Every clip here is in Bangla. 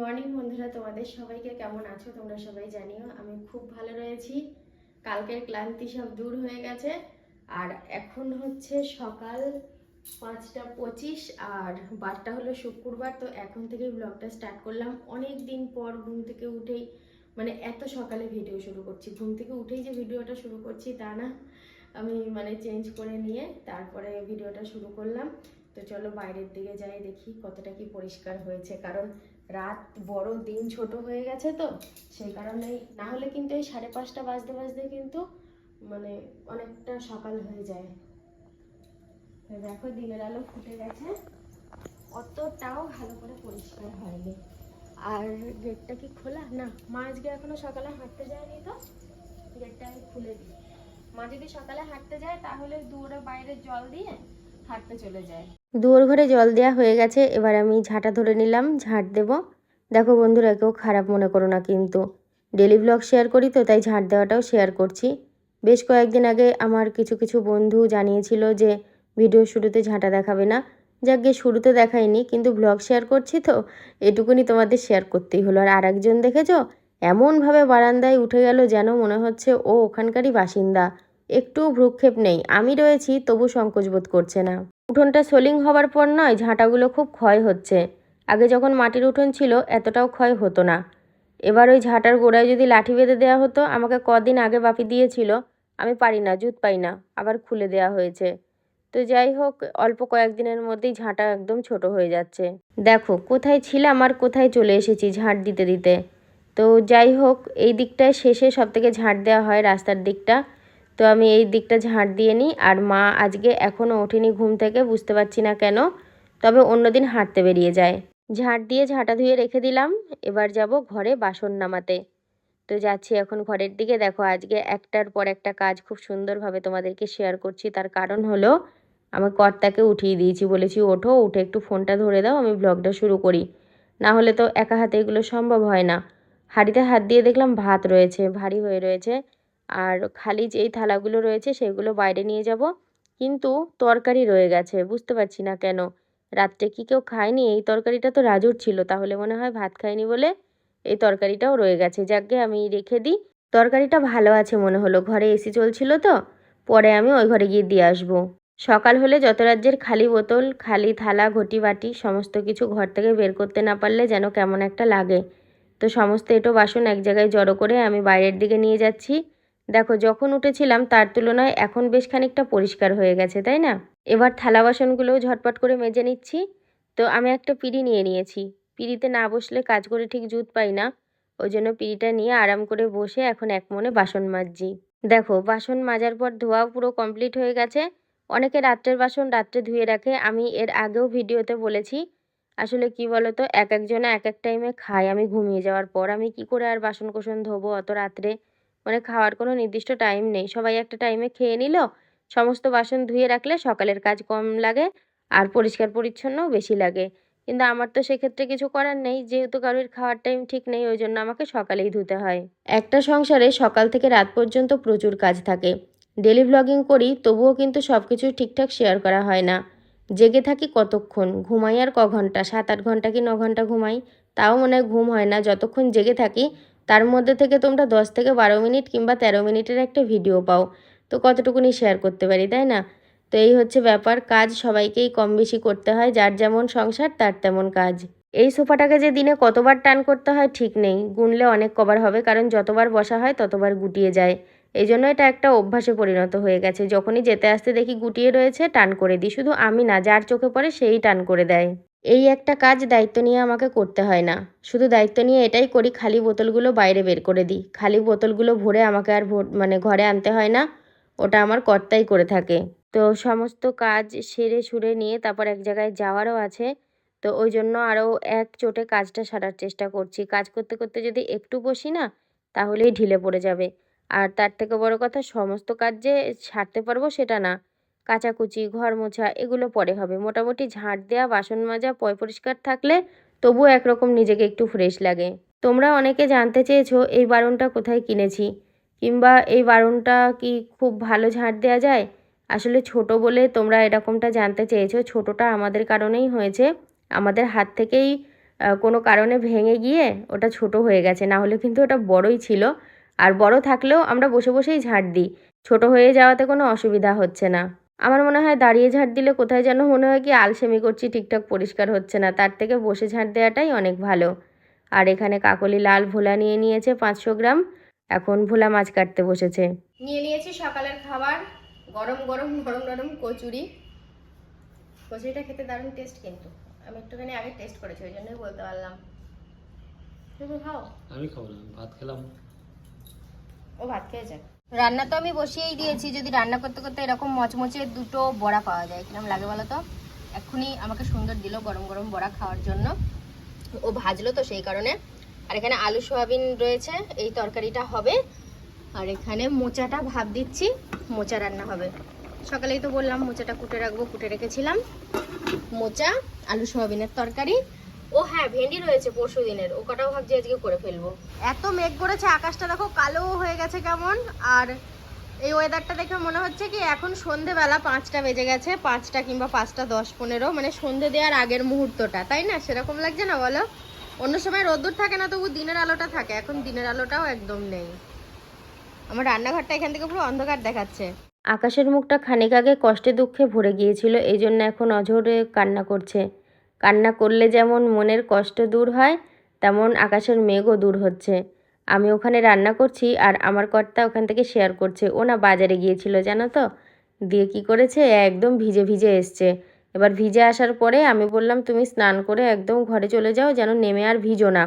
মর্নিং বন্ধুরা, তোমাদের সবাইকে কেমন আছো? তোমরা সবাই জানিও, আমি খুব ভালো রয়েছি। কালকের ক্লান্তি সব দূর হয়ে গেছে। আর এখন হচ্ছে সকাল পাঁচটা পঁচিশ আর বারটা হলো শুক্রবার, তো এখন থেকে ব্লগটা স্টার্ট করলাম। অনেক দিন পর ঘুম থেকে উঠেই মানে এত সকালে ভিডিও শুরু করছি। ঘুম থেকে উঠেই যে ভিডিওটা শুরু করছি, তা না। আমি মানে চেঞ্জ করে নিয়ে তারপরে ভিডিওটা শুরু করলাম। তো চলো বাইরের দিকে যাই, দেখি কতটা কি পরিষ্কার হয়েছে। কারণ রাত বড় দিন ছোট হয়ে গেছে তো, সেই কারণেই না হলে কিন্তু এই সাড়ে পাঁচটা বাজতে বাজতে কিন্তু মানে অনেকটা সকাল হয়ে যায়। দেখো দিনের আলো ফুটে গেছে, অতটাও ভালো করে পরিষ্কার হয়নি। আর গেটটা কি খোলা? না, মা আজকে এখনও সকালে হাঁটতে যায়নি তো, গেটটা আমি খুলে দিই। মা যদি সকালে হাঁটতে যায় তাহলে দূরে বাইরে জল দিয়ে হাঁটতে চলে যায়। দুয়ার ঘরে জল দেওয়া হয়ে গেছে, এবার আমি ঝাঁটা ধরে নিলাম, ঝাঁট দেব। দেখো বন্ধুরা, কেউ খারাপ মনে করো না কিন্তু। ডেলি ব্লগ শেয়ার করি তো, তাই ঝাঁট দেওয়াটাও শেয়ার করছি। বেশ কয়েকদিন আগে আমার কিছু কিছু বন্ধু জানিয়েছিল যে ভিডিও শুরুতে ঝাঁটা দেখাবে না। যাক গিয়ে শুরুতে দেখাইনি, কিন্তু ব্লগ শেয়ার করছি তো, এটুকুনি তোমাদের শেয়ার করতেই হলো। আর আরেকজন দেখেছ, এমনভাবে বারান্দায় উঠে গেল যেন মনে হচ্ছে ও ওখানকারই বাসিন্দা। একটু ভ্রুক্ষেপ নেই। আমি রয়েছি, তবু সংকোচ বোধ করছে না। উঠোনটা সোলিং হওয়ার পর নয়, ঝাঁটাগুলো খুব ক্ষয় হচ্ছে। আগে যখন মাটির উঠোন ছিল, এতটাও ক্ষয় হতো না। এবার ওই ঝাঁটার গোড়ায় যদি লাঠি বেঁধে দেওয়া হতো, আমাকে কদিন আগে বাপি দিয়েছিল, আমি পারি না, জুত পাই না, আবার খুলে দেওয়া হয়েছে। তো যাই হোক, অল্প কয়েকদিনের মধ্যেই ঝাঁটা একদম ছোট হয়ে যাচ্ছে। দেখো, কোথায় ছিলাম আর কোথায় চলে এসেছি ঝাঁট দিতে দিতে। তো যাই হোক, এই দিকটায় শেষে সব থেকে ঝাঁট দেওয়া হয় রাস্তার দিকটা। তো আমি এই দিকটা ঝাঁট দিয়ে নিই আর মা আজকে এখনও ওঠেনি ঘুম থেকে, বুঝতে পারছি না কেন। তবে অন্যদিন হাঁটতে বেরিয়ে যায়। ঝাঁট দিয়ে ঝাঁটা ধুয়ে রেখে দিলাম, এবার যাব ঘরে বাসন নামাতে। তো যাচ্ছি এখন ঘরের দিকে। দেখো আজকে একটার পর একটা কাজ খুব সুন্দরভাবে তোমাদেরকে শেয়ার করছি। তার কারণ হলো আমার কর্তাকে উঠিয়ে দিয়েছি, বলেছি, ওঠো, উঠে একটু ফোনটা ধরে দাও, আমি ব্লগটা শুরু করি। না হলে তো একা হাতে এগুলো সম্ভব হয় না। হাঁড়িতে হাত দিয়ে দেখলাম ভাত রয়েছে, ভারী হয়ে রয়েছে। আর খালি যেই থালাগুলো রয়েছে সেগুলো বাইরে নিয়ে যাব। কিন্তু তরকারি রয়ে গেছে, বুঝতে পারছি না কেন। রাত্রে কি কেউ খায়নি? এই তরকারিটা তো রাজুর ছিল, তাহলে মনে হয় ভাত খায়নি বলে এই তরকারিটাও রয়ে গেছে। যাকে আমি রেখে দিই। তরকারিটা ভালো আছে মনে হলো, ঘরে এসি চলছিল তো, পরে আমি ওই ঘরে গিয়ে দিয়ে আসব। সকাল হলে যত রাজ্যের খালি বোতল, খালি থালা ঘটি বাটি সমস্ত কিছু ঘর থেকে বের করতে না পারলে যেন কেমন একটা লাগে। তো সমস্ত এটো বাসন এক জায়গায় জড়ো করে আমি বাইরের দিকে নিয়ে যাচ্ছি। দেখো, যখন উঠেছিলাম, তার তুলনায় এখন বেশ খানিকটা পরিষ্কার হয়ে গেছে, তাই না? এবার থালা বাসনগুলোও ঝটপট করে মেজে নিচ্ছি। তো আমি একটা পিড়ি নিয়ে নিয়েছি। পিড়িতে না বসলে কাজ করে ঠিক জুত পাই না। ওই জন্য পিড়িটা নিয়ে আরাম করে বসে এখন এক মনে বাসন মাজছি। দেখো, বাসন মাজার পর ধোয়া পুরো কমপ্লিট হয়ে গেছে। অনেকে রাত্রের বাসন রাত্রে ধুয়ে রাখে। আমি এর আগেও ভিডিওতে বলেছি, আসলে কি বলতো, এক একজনে এক এক টাইমে খায়। আমি ঘুমিয়ে যাওয়ার পর আমি কি করে আর বাসন কোসন ধোবো অত রাত্রে? মানে খাওয়ার কোনো নির্দিষ্ট টাইম নেই। সবাই একটা টাইমে খেয়ে নিল, সমস্ত বাসন ধুয়ে রাখলে সকালের কাজ কম লাগে আর পরিষ্কার পরিচ্ছন্নও বেশি লাগে। কিন্তু আমার তো সেক্ষেত্রে কিছু করার নেই, যেহেতু কারোর খাওয়ার টাইম ঠিক নেই, ওই জন্য আমাকে সকালেই ধুতে হয়। একটা সংসারে সকাল থেকে রাত পর্যন্ত প্রচুর কাজ থাকে। ডেলি ব্লগিং করি, তবুও কিন্তু সব কিছু ঠিকঠাক শেয়ার করা হয় না। জেগে থাকি কতক্ষণ? ঘুমাই আর ক ঘণ্টা? সাত আট ঘণ্টা কি ন ঘণ্টা ঘুমাই? তাও মনে হয় ঘুম হয় না। যতক্ষণ জেগে থাকি তার মধ্যে থেকে তোমরা দশ থেকে বারো মিনিট কিংবা তেরো মিনিটের একটা ভিডিও পাও। তো কতটুকুনি শেয়ার করতে পারি, তাই না? তো এই হচ্ছে ব্যাপার, কাজ সবাইকেই কম বেশি করতে হয়, যার যেমন সংসার, তার তেমন কাজ। এই সোফাটাকে যে দিনে কতবার টান করতে হয় ঠিক নেই, গুনলে অনেক কবার হবে, কারণ যতবার বসা হয় ততবার গুটিয়ে যায়। এই জন্য এটা একটা অভ্যাসে পরিণত হয়ে গেছে, যখনই যেতে আসতে দেখি গুটিয়ে রয়েছে, টান করে দিই, শুধু আমি না, যার চোখে পড়ে সেই টান করে দেয়। এই একটা কাজ দায়িত্ব নিয়ে আমাকে করতে হয় না। শুধু দায়িত্ব নিয়ে এটাই করি, খালি বোতলগুলো বাইরে বের করে দিই। খালি বোতলগুলো ভরে আমাকে আর মানে ঘরে আনতে হয় না, ওটা আমার কর্তাই করে থাকে। তো সমস্ত কাজ সেরে সুরে নিয়ে তারপর এক জায়গায় যাওয়ারও আছে। তো ওই জন্য আরও এক চোটে কাজটা সারার চেষ্টা করছি। কাজ করতে করতে যদি একটু বসি না, তাহলেই ঢিলে পড়ে যাবে। আর তার থেকে বড় কথা, সমস্ত কাজ যে সারতে পারব সেটা না। কাচাকুচি, ঘর মোছা, এগুলো পরে হবে। মোটামুটি ঝাঁট দেওয়া বাসন মাজা, পয় পরিষ্কার থাকলে তবুও একরকম নিজেকে একটু ফ্রেশ লাগে। তোমরা অনেকে জানতে চেয়েছো, এই বারণটা কোথায় কিনেছি? কিংবা এই বারণটা কি খুব ভালো ঝাঁট দেওয়া যায়? আসলে ছোট বলে তোমরা এরকমটা জানতে চেয়েছো। ছোটটা আমাদের কারণেই হয়েছে। আমাদের হাত থেকেই কোনো কারণে ভেঙে গিয়ে ওটা ছোট হয়ে গেছে। না হলে কিন্তু ওটা বড়ই ছিল। আর বড় থাকলেও আমরা বসে বসেই ঝাড় দিই। ছোট হয়ে যাওয়াতে কোনো অসুবিধা হচ্ছে না। আমার মনে হয় দাঁড়িয়ে ঝাড় দিলে কোথায় যেন মনে হয় কি আলসেমি করছি ঠিকঠাক পরিষ্কার হচ্ছে না। তার থেকে বসে ঝাড় দেওয়াটাই অনেক ভালো। আর এখানে কাকলি লাল ভোলা নিয়ে নিয়েছে পাঁচশো গ্রাম। এখন ভোলা মাছ কাটতে বসেছে। নিয়ে নিয়েছি সকালের খাবার। গরম গরম গরম গরম কচুরি। কচুরিটা খেতে দারুণ টেস্ট কিন্তু। আমি একটুখানি আগে টেস্ট করেছি ওই জন্যই বলতে পারলাম। তুমি খাও? আমি খাব না ভাত খেলাম। ও ভাত খেয়েছে? রান্না তো আমি বসিয়েই দিয়েছি, যদি রান্না করতে করতে এরকম মচমচে দুটো বড়া পাওয়া যায়, কিরম লাগে বলো তো এক্ষুনি আমাকে সুন্দর দিল গরম গরম বড়া খাওয়ার জন্য। ও ভাজলো তো সেই কারণে। আর এখানে আলু সোয়াবিন রয়েছে, এই তরকারিটা হবে। আর এখানে মোচাটা ভাব দিচ্ছি, মোচা রান্না হবে। সকালেই তো বললাম, মোচাটা কুটে রাখব, কুটে রেখেছিলাম। মোচা, আলু সোয়াবিনের তরকারি ও হ্যাঁ ভেন্ডি রয়েছে পরশু দিনের। ও কটাও ভাবছি আজকে করে ফেলব। এত মেঘ করেছে আকাশটা দেখো কালো হয়ে গেছে কেমন। আর এই ওয়েদারটা দেখে মনে হচ্ছে কি এখন সন্ধেবেলা পাঁচটা বেজে গেছে পাঁচটা কিংবা পাঁচটা দশ পনেরো মানে সন্ধে দেওয়ার আগের মুহূর্তটা তাই না? সেরকম লাগছে না বলো? অন্য সময় রোদ্দুর থাকে না তবু দিনের আলোটা থাকে এখন দিনের আলোটাও একদম নেই। আমার রান্নাঘরটা এখান থেকে পুরো অন্ধকার দেখাচ্ছে। আকাশের মুখটা খানিক আগে কষ্টে দুঃখে ভরে গিয়েছিল এই জন্য এখন অঝরে কান্না করছে। কান্না করলে যেমন মনের কষ্ট দূর হয়, তেমন আকাশের মেঘও দূর হচ্ছে। আমি ওখানে রান্না করছি আর আমার কর্তা ওখান থেকে শেয়ার করছে। ও না বাজারে গিয়েছিল, জানো তো? দিয়ে কি করেছে? একদম ভিজে ভিজে এসছে। এবার ভিজে আসার পরে আমি বললাম, তুমি স্নান করে একদম ঘরে চলে যাও, যেন নেমে আর ভিজো না।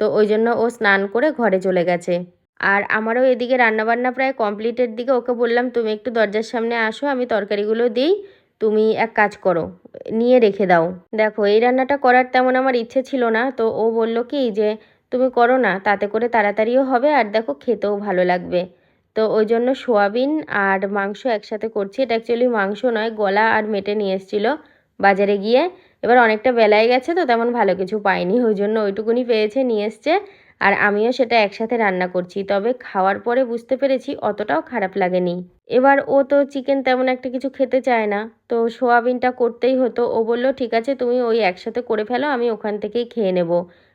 তো ওই জন্য ও স্নান করে ঘরে চলে গেছে। আর আমারও এদিকে রান্নাবান্না প্রায় কমপ্লিটের দিকে। ওকে বললাম, তুমি একটু দরজার সামনে আসো, আমি তরকারিগুলো দিই। তুমি এক কাজ করো, নিয়ে রেখে দাও। দেখো, এই রান্নাটা করার তেমন আমার ইচ্ছে ছিল না, তো ও বলল কি যে, তুমি করো না, তাতে করে তাড়াতাড়িও হবে আর দেখো খেতেও ভালো লাগবে। তো ওই জন্য সোয়াবিন আর মাংস একসাথে করছি। এটা অ্যাকচুয়ালি মাংস নয়, গলা আর মেটে নিয়ে এসেছিল বাজারে গিয়ে। এবার অনেকটা বেলায় গেছে তো তেমন ভালো কিছু পাইনি, ওই জন্য ওইটুকুনি পেয়েছে, নিয়ে এসছে। আর আমিও সেটা একসাথে রান্না করছি, তবে খাওয়ার পরে বুঝতে পেরেছি অতটাও খারাপ লাগেনি। এবার ও তো চিকেন তেমন একটা কিছু খেতে চায় না, তো সোয়াবিনটা করতেই হতো। ও বলল, ঠিক আছে, তুমি ওই একসাথে করে ফেলো, আমি ওখান থেকেই খেয়ে নেব।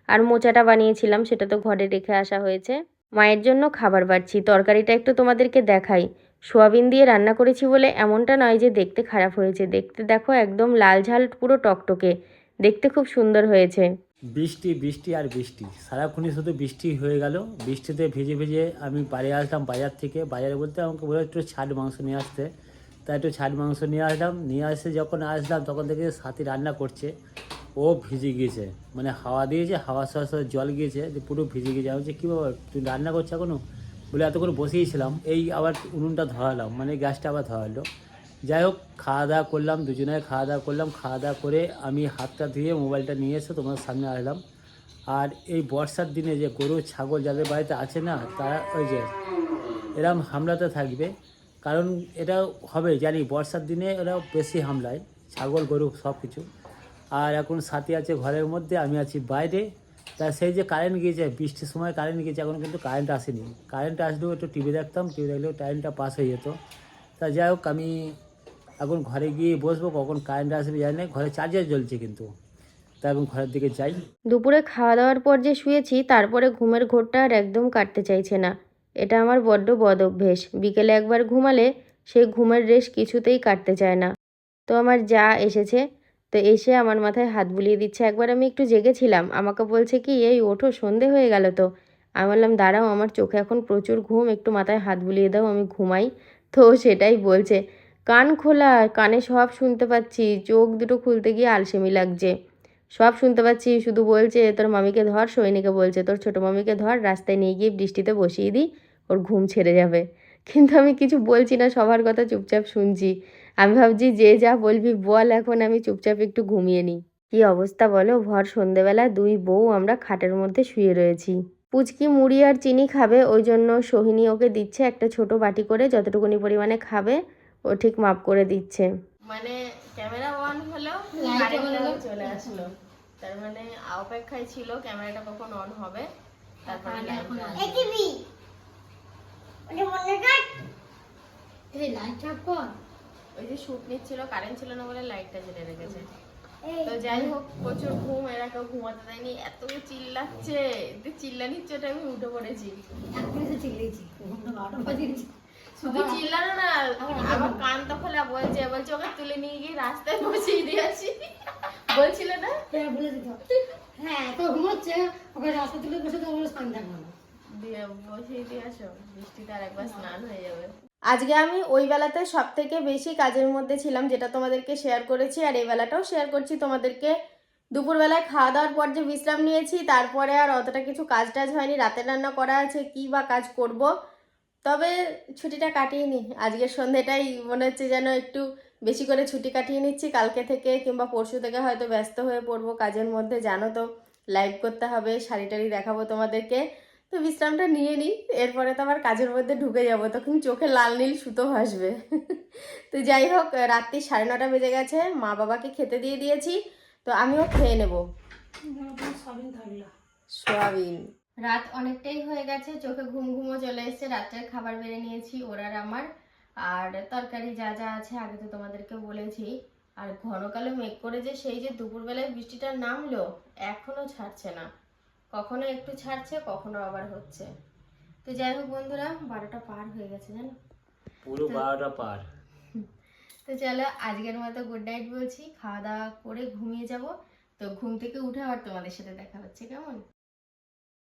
আর মোচাটা বানিয়েছিলাম, সেটা তো ঘরে রেখে আসা হয়েছে। মায়ের জন্য খাবার বাড়ছি, তরকারিটা একটু তোমাদেরকে দেখাই। সোয়াবিন দিয়ে রান্না করেছি বলে এমনটা নয় যে দেখতে খারাপ হয়েছে, দেখতে দেখো একদম লাল ঝাল, পুরো টকটকে। দেখতে খুব সুন্দর হয়েছে। বৃষ্টি বৃষ্টি আর বৃষ্টি। সারাক্ষণই শুধু বৃষ্টি হয়ে গেল। বৃষ্টিতে ভিজে ভিজে আমি বাড়ি আসলাম বাজার থেকে। বাজারে বলতে আমাকে বলে একটু ছাট মাংস নিয়ে আসতে। তাই একটু ছাট মাংস নিয়ে আসলাম। নিয়ে আসে যখন আসলাম, তখন থেকে সাথী রান্না করছে। ও ভিজে গিয়েছে। মানে হাওয়া দিয়েছে হাওয়ার সাথে সাথে জল গিয়েছে, যে পুরো ভিজে গিয়েছে। আমি বলছি, কী বাবা তুই রান্না করছ এখনও? বলে এতক্ষণ বসিয়েছিলাম এই আবার উনুনটা ধরালাম মানে গ্যাসটা আবার ধরালো। যাই হোক খাওয়া দাওয়া করলাম, দুজনে খাওয়া দাওয়া করলাম খাওয়া দাওয়া করে আমি হাতটা ধুয়ে মোবাইলটা নিয়ে এসে তোমার সামনে আসলাম। আর এই বর্ষার দিনে যে গরু, ছাগল যাদের বাড়িতে আছে না, তারা ওই যে এরম হামলাতে থাকবে। কারণ এটা হবে, জানি বর্ষার দিনে এরা বেশি হামলায়, ছাগল, গরু সব কিছু আর এখন সাথী আছে ঘরের মধ্যে, আমি আছি বাইরে। তা সেই যে কারেন্ট গিয়েছে, বৃষ্টির সময় কারেন্ট গিয়েছে, এখন কিন্তু কারেন্ট আসেনি। কারেন্ট আসলেও একটু টিভি দেখতাম টিভি দেখলেও টাইমটা পাস হয়ে যেত। তা যাই হোক আমি এখন ঘরে গিয়ে বসবো, কখন কারেন্ট আসবে জানি না, ঘরে চার্জার জ্বলছে কিন্তু। ঘরের দিকে যাই। দুপুরে খাওয়া দাওয়ার পর যে শুয়েছি, তারপরে ঘুমের ঘোরটা আর একদম কাটতে চাইছে না। এটা আমার বড্ড বদ অভ্যেস। বিকেলে একবার ঘুমালে সেই ঘুমের রেশ কিছুতেই কাটতে চায় না। তো আমার যা এসেছে, তো এসে আমার মাথায় হাত বুলিয়ে দিচ্ছে। একবার আমি একটু জেগেছিলাম। আমাকে বলছে কি, এই ওঠো, সন্ধে হয়ে গেল তো। আমি বললাম, দাঁড়াও, আমার চোখে এখন প্রচুর ঘুম। একটু মাথায় হাত বুলিয়ে দাও, আমি ঘুমাই। তো সেটাই বলছে। কান খোলা কানে সব শুনতে পাচ্ছি, চোখ দুটো খুলতে গিয়ে আলসেমি লাগছে। সব শুনতে পাচ্ছি, শুধু বলছে, তোর মামিকে ধর, সৈনিকে বলছে, তোর ছোটো মামিকে ধর, রাস্তায় নিয়ে গিয়ে বৃষ্টিতে বসিয়ে দিই, ওর ঘুম ছেড়ে যাবে। কিন্তু আমি কিছু বলছি না, সবার কথা চুপচাপ শুনছি। আমি ভাবছি, যে যা বলবি বল, এখন আমি চুপচাপ একটু ঘুমিয়ে নিই। কি অবস্থা বলো? ভর সন্ধেবেলা দুই বউ আমরা খাটের মধ্যে শুয়ে রয়েছি। পুচকি মুড়ি আর চিনি খাবে, ওই জন্য সোহিনী ওকে দিচ্ছে একটা ছোট বাটি করে, যতটুকুনি পরিমাণে খাবে ও ঠিক মাপ করে দিচ্ছে। মানে ক্যামেরা অন হলো চলে আসলো। তার মানে অপেক্ষায় ছিল ক্যামেরাটা কখন অন হবে তারপরে লাইটটা আসবে। এই লাইট অফ কর ওই যে শুট নিচ্ছিল কারেন্ট ছিল না বলে লাইটটা জ্বেলে রেখেছে। তো যাই হোক প্রচুর ঘুম এরা কেউ ঘুমাতে দেয়নি এত চিল্লাচ্ছে। যে চিল্লানির চোটে আমি উঠে পড়েছি। শুধু চিল্লানো না আবার কান তো খোলা বলছে বলছে ওকে তুলে নিয়ে গিয়ে রাস্তায় বসিয়ে দিয়েছি। বলছিল না? হ্যাঁ তো ঘুমোচ্ছে ওকে রাস্তা তুলে বসে তো ওগুলো স্নান থাকবে দিয়ে বসিয়ে দিয়ে আসো বৃষ্টিতে আর একবার স্নান হয়ে যাবে। আজকে আমি ওই বেলাতে সব থেকে বেশি কাজের মধ্যে ছিলাম যেটা তোমাদেরকে শেয়ার করেছি আর এই বেলাটাও শেয়ার করছি তোমাদেরকে। দুপুরবেলায় খাওয়া দাওয়ার পর যে বিশ্রাম নিয়েছি তারপরে আর অতটা কিছু কাজ টাজ হয়নি রাতের রান্না করা আছে কি বা কাজ করব। তবে ছুটিটা কাটিয়ে নি। আজকের সন্ধেটাই মনে হচ্ছে যেন একটু বেশি করে ছুটি কাটিয়ে নিচ্ছি। কালকে থেকে কিংবা পরশু থেকে হয়তো ব্যস্ত হয়ে পড়ব কাজের মধ্যে। জানো তো লাইভ করতে হবে শাড়ি টাড়ি দেখাবো তোমাদেরকে। তো বিশ্রামটা নিয়ে নিই এরপরে তো আবার কাজের মধ্যে ঢুকে যাব তখন চোখে লাল নীল সুতো ভাসবে। তো যাই হোক রাত্রি সাড়ে নটা বেজে গেছে মা বাবাকে খেতে দিয়ে দিয়েছি। তো আমিও খেয়ে নেব। সোয়াবিন। রাত অনেকটাই হয়ে গেছে চোখে ঘুম ঘুমও চলে এসেছে রাত্রের খাবার বেড়ে নিয়েছি ওরা আর আমার। আর তরকারি যা যা আছে আগে তো তোমাদেরকে বলেছি। আর ঘন কালো মেঘ করে যে সেই যে দুপুরবেলায় বৃষ্টিটা নামলো এখনও ছাড়ছে না। কখনো একটু ছাড়ছে কখনো আবার হচ্ছে। তো যাই হোক বন্ধুরা বারোটা পার হয়ে গেছে জানো? পুরো বারোটা পার। তো চলো আজকের মতো গুড নাইট বলছি। খাওয়া দাওয়া করে ঘুমিয়ে যাব। তো ঘুম থেকে উঠে আবার তোমাদের সাথে দেখা হচ্ছে কেমন?